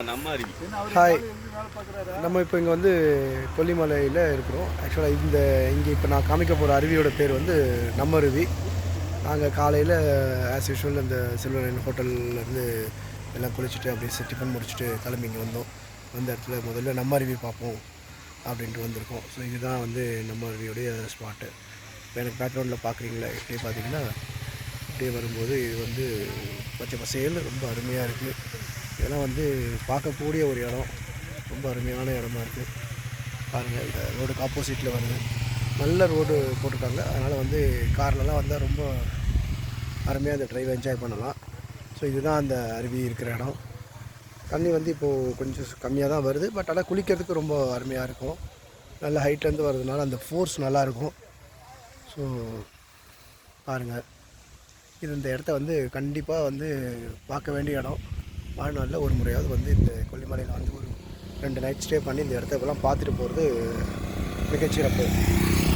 நம்ம அருவி ஹாய் நம்ம இப்போ இங்கே வந்து கொல்லிமலையில் இருக்கிறோம். ஆக்சுவலாக இந்த இங்கே இப்போ நான் காமிக்க போகிற அருவியோட பேர் வந்து நம்ம அருவி நாங்கள் காலையில் ஆஸ் யூஷுவல் இந்த சில்வர் ஹோட்டல்லேருந்து எல்லாம் குளிச்சுட்டு அப்படியே டிஃபன் முடிச்சுட்டு கிளம்பி இங்கே வந்தோம். வந்த இடத்துல முதல்ல நம்ம அருவி பார்ப்போம் அப்படின்ட்டு வந்திருக்கோம். ஸோ இதுதான் வந்து நம்ம அருவியோடைய ஸ்பாட்டு இப்போ எனக்கு பேக்ரவுண்டில் பார்க்குறீங்களா இப்படியே பார்த்தீங்கன்னா இப்படியே வரும்போது இது வந்து பச்சை பசேல்னு ரொம்ப அருமையாக இருக்குது இதெல்லாம் வந்து பார்க்கக்கூடிய ஒரு இடம். ரொம்ப அருமையான இடமா இருக்குது பாருங்கள் இந்த ரோடுக்கு ஆப்போசிட்டில் வருது. நல்ல ரோடு போட்டிருக்காங்க. அதனால் வந்து கார்லலாம் வந்தால் ரொம்ப அருமையாக அந்த ட்ரைவ் என்ஜாய் பண்ணலாம். ஸோ இதுதான் அந்த அருவி இருக்கிற இடம். தண்ணி வந்து இப்போது கொஞ்சம் கம்மியாக தான் வருது. பட் ஆனால் குளிக்கிறதுக்கு ரொம்ப அருமையாக இருக்கும். நல்ல ஹைட்லேருந்து வர்றதுனால அந்த ஃபோர்ஸ் நல்லாயிருக்கும் ஸோ பாருங்கள் இது இந்த இடத்த வந்து கண்டிப்பாக வந்து பார்க்க வேண்டிய இடம். வாழ்நாளில் ஒரு முறையாவது வந்து இந்த கொல்லிமலையில் வந்து ஒரு ரெண்டு நைட் ஸ்டே பண்ணி இந்த இடத்த இப்போலாம் பார்த்துட்டு போகிறது மிகச்சிறப்பு.